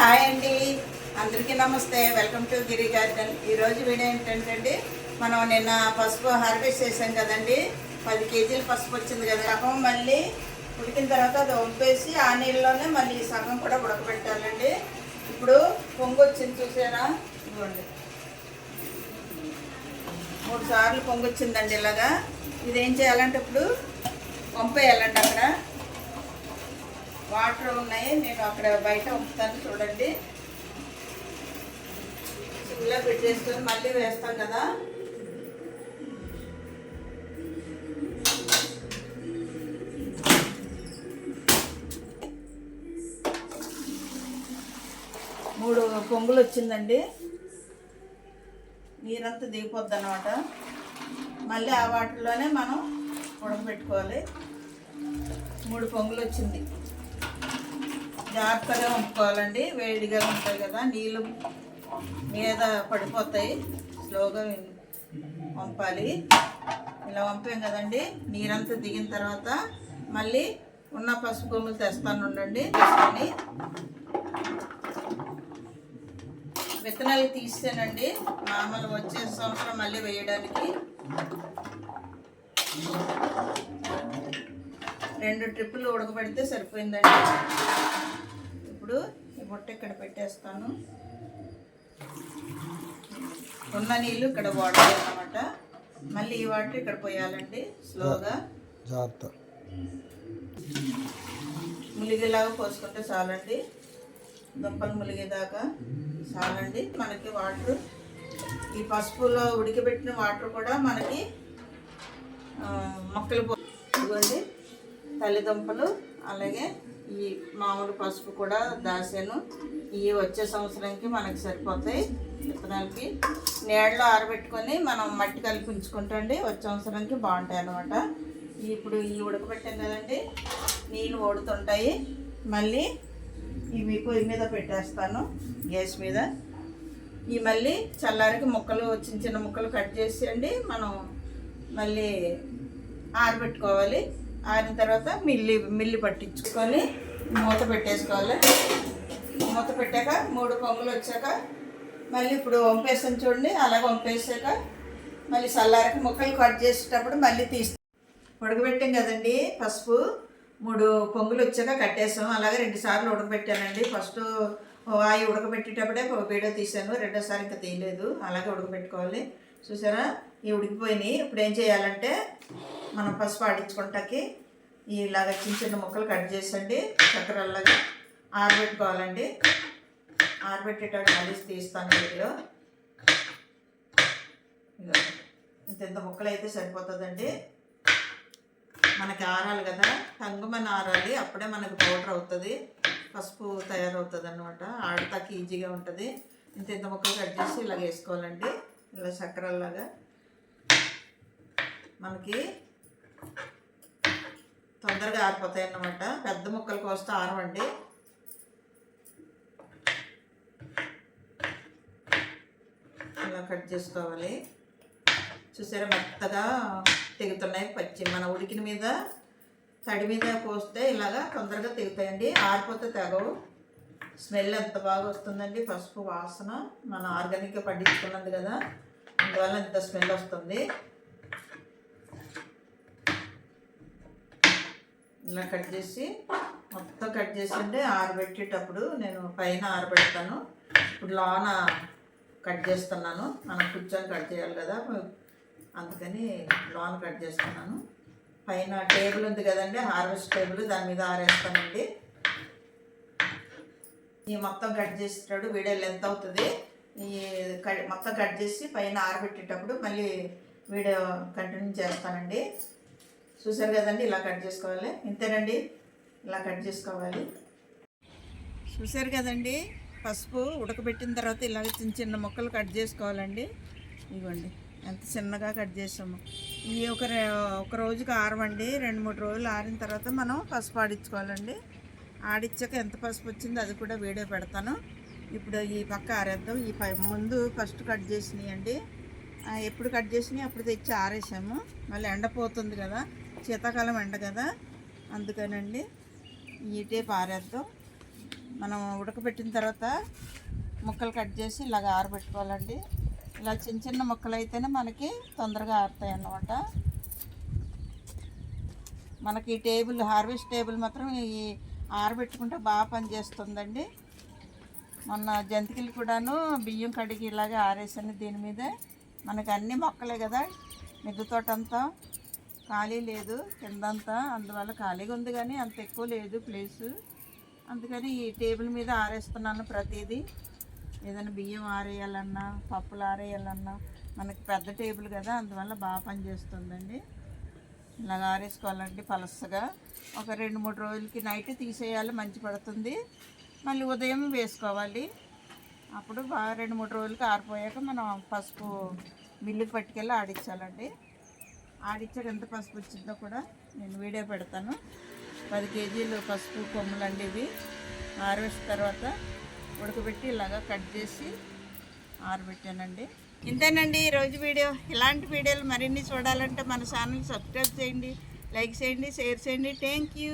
Hi అండి. అందరికీ నమస్తే. Welcome to Giri garden. ఈరోజు వీడియో ఏంటంటే మనం నిన్న పసుపు హార్వెస్ట్ చేసాం కదండి. పది కేజీలు పసుపు వచ్చింది కదా. సగం మళ్ళీ ఉడికిన తర్వాత అది వంపేసి ఆ నీళ్ళలోనే మళ్ళీ సగం కూడా ఉడకబెట్టాలండి. ఇప్పుడు పొంగు వచ్చింది చూసారా? ఇవ్వండి మూడు సార్లు పొంగు వచ్చిందండి ఇలాగా. ఇదేం చేయాలంటే ఇప్పుడు వంపేయాలండి అక్కడ. వాటర్ ఉన్నాయి. నేను అక్కడ బయట ఉంచుతాను చూడండి. ఇలా పెట్టేసుకొని మళ్ళీ వేస్తాం కదా. మూడు పొంగులు వచ్చిందండి. నీరంతా దిగిపోద్ది అనమాట మళ్ళీ ఆ వాటర్లోనే మనం ఉడకబెట్టుకోవాలి. మూడు పొంగులు వచ్చింది. జాగ్రత్తగా ఉంపుకోవాలండి వేడిగా ఉంటాయి కదా నీళ్ళు మీద పడిపోతాయి. స్లోగా వంపాలి. ఇలా వంపాం కదండి. నీరంతా దిగిన తర్వాత మళ్ళీ ఉన్న పసుపు కొమ్ములు తెస్తాను ఉండండి. తీసుకొని విత్తనాలు తీసానండి. మామూలు వచ్చే సంవత్సరం మళ్ళీ వేయడానికి. రెండు ట్రిప్పులు ఉడకబెడితే సరిపోయిందండి. ఇప్పుడు ఈ బుట్ట ఇక్కడ పెట్టేస్తాను. ఉన్న నీళ్ళు ఇక్కడ వాటర్ అన్నమాట మళ్ళీ ఈ వాటర్ ఇక్కడ పోయాలండి స్లోగా. జాగ్రత్త. ములిగేలాగా పోసుకుంటే చాలండి. దుంపలు ములిగేదాకా చాలండి. మనకి వాటర్ ఈ పసుపులో ఉడికిపెట్టిన వాటర్ కూడా మనకి మొక్కలు పో- ఇదిగోండి తల్లిదుంపలు అలాగే ఈ మామూలు పసుపు కూడా దాసాను. ఇవి వచ్చే సంవత్సరానికి మనకి సరిపోతాయి. విత్తనాలకి నీడలో ఆరబెట్టుకొని మనం మట్టి కలిపి ఉంచుకుంటండి వచ్చే సంవత్సరానికి బాగుంటాయి అనమాట ఇప్పుడు ఈ ఉడకబెట్టాం కదండి నీళ్ళు ఓడుతుంటాయి. మళ్ళీ ఇవి పొయ్యి మీద పెట్టేస్తాను గ్యాస్ మీద. ఈ మళ్ళీ చల్లారికి ముక్కలు చిన్న చిన్న ముక్కలు కట్ చేసి అండి మనం మళ్ళీ ఆరబెట్టుకోవాలి. ఆరిన తర్వాత మిల్లి మిల్లి పట్టించుకొని మూత పెట్టేసుకోవాలి. మూత పెట్టాక మూడు పొంగులు వచ్చాక మళ్ళీ ఇప్పుడు వంపేసాను చూడండి అలా వంపేసాక మళ్ళీ చల్లారికి ముక్కలు కట్ చేసేటప్పుడు మళ్ళీ తీస్తాం ఉడకబెట్టాం కదండి పసుపు. మూడు పొంగులు వచ్చాక కట్టేసాం. అలాగే రెండు సార్లు ఉడకబెట్టానండి. ఫస్ట్ వాయి ఉడకబెట్టేటప్పుడే వీడియో తీసాను రెండోసారి ఇంకా తీయలేదు. అలాగే ఉడకబెట్టుకోవాలి. చూసారా? ఇవి ఉడికిపోయినాయి ఇప్పుడు ఏం చేయాలంటే మనం పసుపు ఆడించుకుంటాకి ఇలాగ చిన్న చిన్న ముక్కలు కట్ చేసండి. చక్కెరలాగా ఆరబెట్టుకోవాలండి. ఆరబెట్టేటప్పుడు మళ్ళీ తీస్తాను వీడియో ఇంత ఇంత ముక్కలు అయితే సరిపోతుందండి. మనకి ఆరాలి కదా. టంగుమని ఆరాలి. అప్పుడే మనకి పౌడర్ అవుతుంది. పసుపు తయారవుతుంది అనమాట ఆడతాకి ఈజీగా ఉంటుంది. ఇంత ఇంత ముక్కలు కట్ చేసి ఇలా వేసుకోవాలండి. ఇలా చక్కెరలాగా మనకి తొందరగా ఆరిపోతాయి అన్నమాట. పెద్ద ముక్కలు కోస్తే ఆరవండి. ఇలా కట్ చేసుకోవాలి. చూసారా మెత్తగా తెగుతున్నాయి పచ్చి. మన ఉడికిన మీద తడి మీద పోస్తే ఇలాగా తొందరగా తెగుతాయండి. ఆరిపోతే తెగవు. స్మెల్ ఎంత బాగా వస్తుందండి. పసుపు వాసన మన ఆర్గానిక్గా పండించుకున్నది కదా. అందువల్ల ఇంత స్మెల్ వస్తుంది. ఇలా కట్ చేసి మొత్తం కట్ చేసి ఉంటే ఆరబెట్టేటప్పుడు నేను పైన ఆరబెడతాను. ఇప్పుడు లోన కట్ చేస్తున్నాను. మనం కూర్చొని కట్ చేయాలి కదా. అందుకని లోన్ కట్ చేస్తున్నాను. పైన టేబుల్ ఉంది కదండి హార్వెస్ట్ టేబుల్ దాని మీద ఆరేస్తానండి. ఈ మొత్తం కట్ చేసేటప్పుడు వీడియో లెంత్ అవుతుంది. ఈ కట్ మొత్తం కట్ చేసి పైన ఆరబెట్టేటప్పుడు మళ్ళీ వీడియో కంటిన్యూ చేస్తానండి. చూసారు కదండి ఇలా కట్ చేసుకోవాలి. ఇంతేనండి ఇలా కట్ చేసుకోవాలి. చూసారు కదండి పసుపు ఉడకబెట్టిన తర్వాత ఇలాగ చిన్న చిన్న ముక్కలు కట్ చేసుకోవాలండి. ఇవ్వండి ఎంత చిన్నగా కట్ చేసాము. ఇవి ఒక ఒక రోజుకి ఆరమండి రెండు మూడు రోజులు ఆరిన తర్వాత మనం పసుపు ఆడించుకోవాలండి. ఆడిచ్చాక ఎంత పసుపు వచ్చిందో అది కూడా వీడియో పెడతాను. ఇప్పుడు ఈ పక్క ఆరేద్దాం. ఈ పై ముందు ఫస్ట్ కట్ చేసినాయి అండి ఎప్పుడు కట్ చేసినాయి అప్పుడు తెచ్చి ఆరేసాము. మళ్ళీ ఎండపోతుంది కదా. శీతాకాలం ఎండ కదా అందుకనండి ఈ పారేద్దాం ఆరేద్దాం. మనం ఉడకబెట్టిన తర్వాత ముక్కలు కట్ చేసి ఇలాగ ఆరబెట్టుకోవాలండి. ఇలా చిన్న చిన్న ముక్కలు అయితేనే మనకి తొందరగా ఆరుతాయి అన్నమాట మనకి ఈ టేబుల్ హార్వెస్ట్ టేబుల్ మాత్రం ఈ ఆరబెట్టుకుంటే బాగా పనిచేస్తుందండి. మొన్న జంతికలు కూడాను బియ్యం కడిగి ఇలాగే ఆరేసాను దీని మీదే. మనకి అన్ని మొక్కలే కదా మిద్దె తోట అంతా ఖాళీ లేదు కిందంతా అందువల్ల ఖాళీగా ఉంది కానీ అంత ఎక్కువ లేదు ప్లేసు అందుకని ఈ టేబుల్ మీద ఆరేస్తున్నాను ప్రతిదీ. ఏదైనా బియ్యం ఆరేయాలన్నా పప్పులు ఆరేయాలన్నా మనకి పెద్ద టేబుల్ కదా అందువల్ల బాగా పనిచేస్తుందండి ఇలాగ ఆరేసుకోవాలండి పలసగా ఒక రెండు మూడు రోజులకి నైట్ తీసేయాలి మంచి పడుతుంది. మళ్ళీ ఉదయం వేసుకోవాలి. అప్పుడు బాగా రెండు మూడు రోజులకి ఆరిపోయాక మనం పసుపు మిల్లుకి పట్టుకెళ్ళి ఆడించాలండి. ఆడించాక ఎంత పసుపు వచ్చిందో కూడా నేను వీడియో పెడతాను. పది కేజీలు పసుపు కొమ్ములండి ఇవి. ఆరవేసిన తర్వాత ఉడకబెట్టి ఇలాగా కట్ చేసి ఆరబెట్టానండి. ఇంతేనండి ఈరోజు వీడియో. ఇలాంటి వీడియోలు మరిన్ని చూడాలంటే మన ఛానల్ సబ్స్క్రైబ్ చేయండి లైక్ చేయండి షేర్ చేయండి. Thank you.